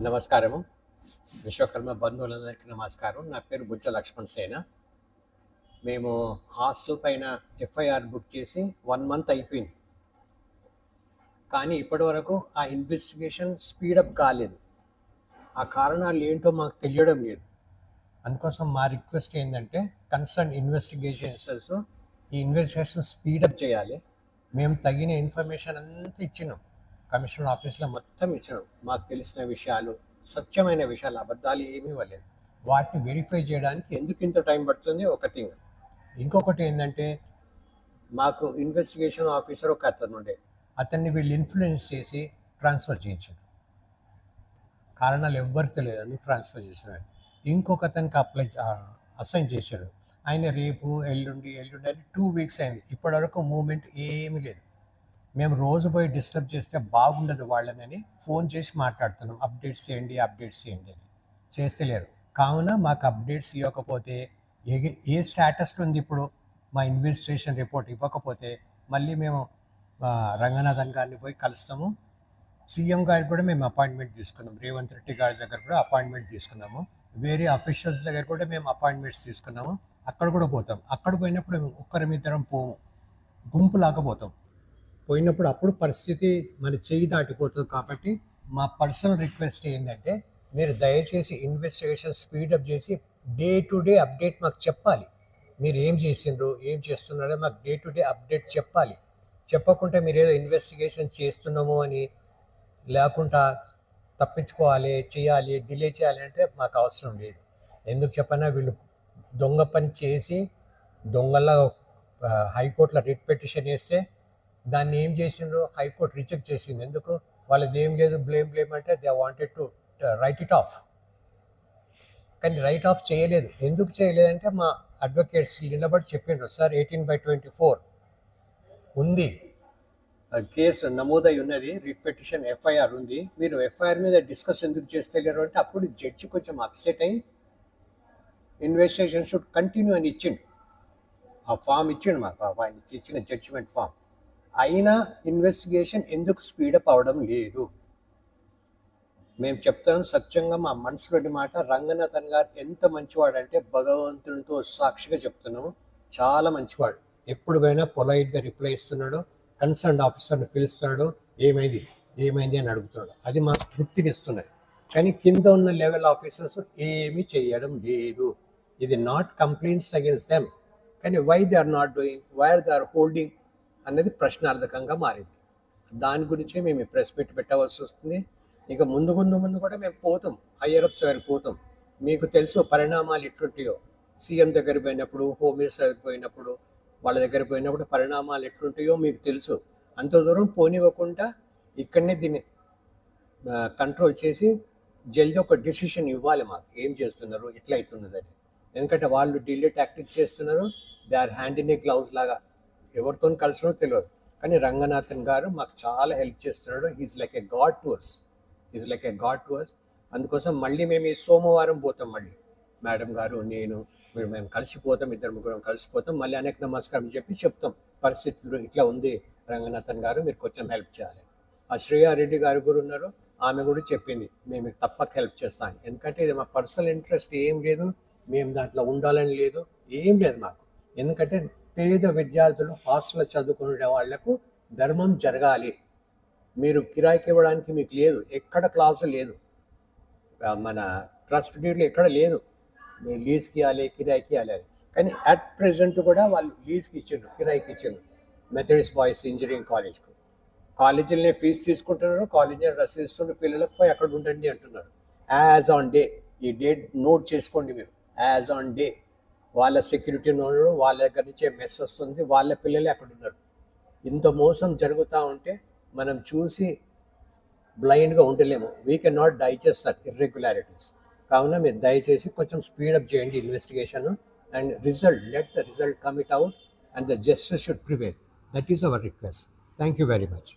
నమస్కారము. విశ్వకర్మ బంధువులందరికీ నమస్కారం. నా పేరు బుజ్జ లక్ష్మణ్ సేన. మేము హాస్టల్ పైన ఎఫ్ఐఆర్ బుక్ చేసి వన్ మంత్ అయిపోయింది. కానీ ఇప్పటి వరకు ఆ ఇన్వెస్టిగేషన్ స్పీడప్ కాలేదు. ఆ కారణాలు ఏంటో మాకు తెలియడం లేదు. అందుకోసం మా రిక్వెస్ట్ ఏంటంటే కన్సర్న్ ఇన్వెస్టిగేషన్స్ ఈ ఇన్వెస్టిగేషన్ స్పీడప్ చేయాలి. మేము తగిన ఇన్ఫర్మేషన్ అంతా ఇచ్చినాం. కమిషనర్ ఆఫీస్లో మొత్తం ఇచ్చాడు మాకు తెలిసిన విషయాలు సత్యమైన విషయాలు అబద్ధాలు ఏమీ ఇవ్వలేదు. వాటిని వెరిఫై చేయడానికి ఎందుకు ఇంత టైం పడుతుంది? ఒక థింగ్ ఇంకొకటి ఏంటంటే మాకు ఇన్వెస్టిగేషన్ ఆఫీసర్ ఒక అతను ఉండే. అతన్ని వీళ్ళు ఇన్ఫ్లుయెన్స్ చేసి ట్రాన్స్ఫర్ చేయించారు. కారణాలు ఎవ్వరు తెలియదు. అందుకు ట్రాన్స్ఫర్ చేసినాడు ఇంకొక అతనికి అప్లై అసైన్ చేశాడు ఆయన రేపు ఎల్లుండి ఎల్లుండి అని టూ వీక్స్ అయింది. ఇప్పటివరకు మూమెంట్ ఏమీ లేదు. మేము రోజు పోయి డిస్టర్బ్ చేస్తే బాగుండదు వాళ్ళని ఫోన్ చేసి మాట్లాడుతున్నాం. అప్డేట్స్ చేయండి అప్డేట్స్ చేయండి అని. చేస్తే లేరు కావున మాకు అప్డేట్స్ ఇవ్వకపోతే ఏ ఏ స్టేటస్ ఉంది ఇప్పుడు మా ఇన్వెస్టిగేషన్ రిపోర్ట్ ఇవ్వకపోతే మళ్ళీ మేము రంగనాథన్ గారిని పోయి కలుస్తాము. సీఎం గారికి కూడా మేము అపాయింట్మెంట్ తీసుకున్నాం. రేవంత్ రెడ్డి గారి దగ్గర కూడా అపాయింట్మెంట్ తీసుకున్నాము. వేరే అఫీషియల్స్ దగ్గర కూడా మేము అపాయింట్మెంట్స్ తీసుకున్నాము. అక్కడ కూడా పోతాం. అక్కడ పోయినప్పుడు మేము ఒక్కరిమిద్దరం పోము. గుంపులాగా పోతాం. పోయినప్పుడు అప్పుడు పరిస్థితి మన చేయి దాటిపోతుంది కాబట్టి మా పర్సనల్ రిక్వెస్ట్ ఏంటంటే మీరు దయచేసి ఇన్వెస్టిగేషన్ స్పీడప్ చేసి డే టు డే అప్డేట్ మాకు చెప్పాలి. మీరు ఏం చేసిండ్రు ఏం చేస్తున్నారో మాకు డే టు డే అప్డేట్ చెప్పాలి. చెప్పకుంటే మీరు ఏదో ఇన్వెస్టిగేషన్ చేస్తున్నాము అని లేకుండా తప్పించుకోవాలి చేయాలి డిలే చేయాలి అంటే మాకు అవసరం లేదు. ఎందుకు చెప్పనా? వీళ్ళు దొంగ పని చేసి దొంగల్లా హైకోర్టులో రిట్ పిటిషన్ వేస్తే దాన్ని ఏం చేసిండ్రు హైకోర్టు రిజెక్ట్ చేసింది. ఎందుకు? వాళ్ళది ఏం లేదు బ్లేమ్ బ్లేమ్ అంటే they wanted to write it off కానీ రైట్ ఆఫ్ చేయలేదు. ఎందుకు చేయలేదంటే మా అడ్వకేట్స్ నిలబడి చెప్పిండ్రు. Sir eighteen by twenty four ఉంది కేసు నమోదై ఉన్నది రిట్ పిటిషన్ ఎఫ్ఐఆర్ ఉంది. మీరు ఎఫ్ఐఆర్ మీద డిస్కస్ ఎందుకు చేస్తలేరు? అంటే అప్పుడు జడ్జి కొంచెం అప్సెట్ అయ్యి ఇన్వెస్టిగేషన్ షుడ్ కంటిన్యూ అని ఇచ్చిండు. ఆ ఫామ్ ఇచ్చిండు మాకు. ఆయన ఇచ్చిన జడ్జిమెంట్ ఫామ్ అయినా ఇన్వెస్టిగేషన్ ఎందుకు స్పీడప్ అవడం లేదు? మేము చెప్తాం సత్యంగా మా మనసులోని మాట రంగనాథన్ గారు ఎంత మంచివాడు అంటే భగవంతునితో సాక్షిగా చెప్తున్నాము చాలా మంచివాడు. ఎప్పుడు పోయినా పొలైట్గా రిప్లై ఇస్తున్నాడు కన్సర్న్ ఆఫీసర్ని పిలుస్తున్నాడు ఏమైంది? ఏమైంది అని అడుగుతున్నాడు. అది మాకు తృప్తినిస్తున్నాయి కానీ కింద ఉన్న లెవెల్ ఆఫీసర్స్ ఏమీ చేయడం లేదు. ఇది నాట్ కంప్లైంట్స్ అగేన్స్ట్ దెమ్ కానీ why they are not doing why are they are holding అనేది ప్రశ్నార్థకంగా మారింది. దాని గురించే మేము ప్రెస్ మీట్ పెట్టవలసి వస్తుంది. ఇక ముందు ముందు ముందు కూడా మేము పోతాం. హయ్యర్ అప్స్ పోతాం. మీకు తెలుసు పరిణామాలు ఎట్లుంటాయో. సీఎం దగ్గర పోయినప్పుడు హోమ్ మినిస్టర్ దగ్గర పోయినప్పుడు వాళ్ళ దగ్గర పోయినప్పుడు పరిణామాలు ఎట్లుంటాయో మీకు తెలుసు. అంత దూరం పోనివ్వకుండా ఇక్కడనే దీన్ని కంట్రోల్ చేసి జల్దీ ఒక డిసిషన్ ఇవ్వాలి మాకు. ఏం చేస్తున్నారు ఎట్లా అవుతున్నదని ఎందుకంటే వాళ్ళు డిలే టాక్టిక్స్ చేస్తున్నారు. They are hand in a glove లాగా. ఎవరితో కలిసినో తెలియదు. కానీ రంగనాథన్ గారు మాకు చాలా హెల్ప్ చేస్తున్నాడు. He's like a god to us is like a god to us అందుకోసం మళ్ళీ మేము ఈ సోమవారం పోతాం మళ్ళీ. మేడం గారు నేను మీరు మేము కలిసిపోతాం ఇద్దరు ముగ్గురం కలిసిపోతాం మళ్ళీ అనేక నమస్కారం చెప్పి చెప్తాం. పరిస్థితులు ఇట్లా ఉంది. రంగనాథన్ గారు మీరు కొంచెం హెల్ప్ చేయాలి. ఆ శ్రేయారెడ్డి గారు కూడా ఉన్నారు. ఆమె కూడా చెప్పింది మేము తప్పక హెల్ప్ చేస్తాను. ఎందుకంటే ఇది మా పర్సనల్ ఇంట్రెస్ట్ ఏం లేదు. మేము దాంట్లో ఉండాలని లేదు. ఏం లేదు మాకు. ఎందుకంటే పేద విద్యార్థులు హాస్టల్లో చదువుకునే వాళ్ళకు ధర్మం జరగాలి. మీరు కిరాయికి ఇవ్వడానికి మీకు లేదు. ఎక్కడ క్లాసు లేదు. మన ట్రస్ట్ డీడ్లో ఎక్కడ లేదు. మీరు లీజ్కి ఇవ్వాలి కిరాయికి ఇవ్వాలి అని. కానీ అట్ ప్రెసెంట్ కూడా వాళ్ళు లీజ్కి ఇచ్చిండ్రు కిరాయికి ఇచ్చిండ్రు. మెథడిస్ట్ బాయ్స్ ఇంజనీరింగ్ కాలేజ్కు. కాలేజీలనే ఫీజు తీసుకుంటున్నారు కాలేజీని రసిస్తున్న పిల్లలకు పోయి అక్కడ ఉండండి అంటున్నారు. As on day. ఈ డేట్ నోట్ చేసుకోండి మీరు. As on day. వాళ్ళ సెక్యూరిటీ ఉన్నారు వాళ్ళ దగ్గర నుంచే మెస్ వస్తుంది వాళ్ళ పిల్లలే అక్కడ ఉన్నారు. ఇంత మోసం జరుగుతూ ఉంటే మనం చూసి బ్లైండ్గా ఉండలేము. We can not digest that irregularities కావున మీరు దయచేసి కొంచెం స్పీడప్ చేయండి investigation and result let the result commit out and the justice should prevail that is our request thank you very much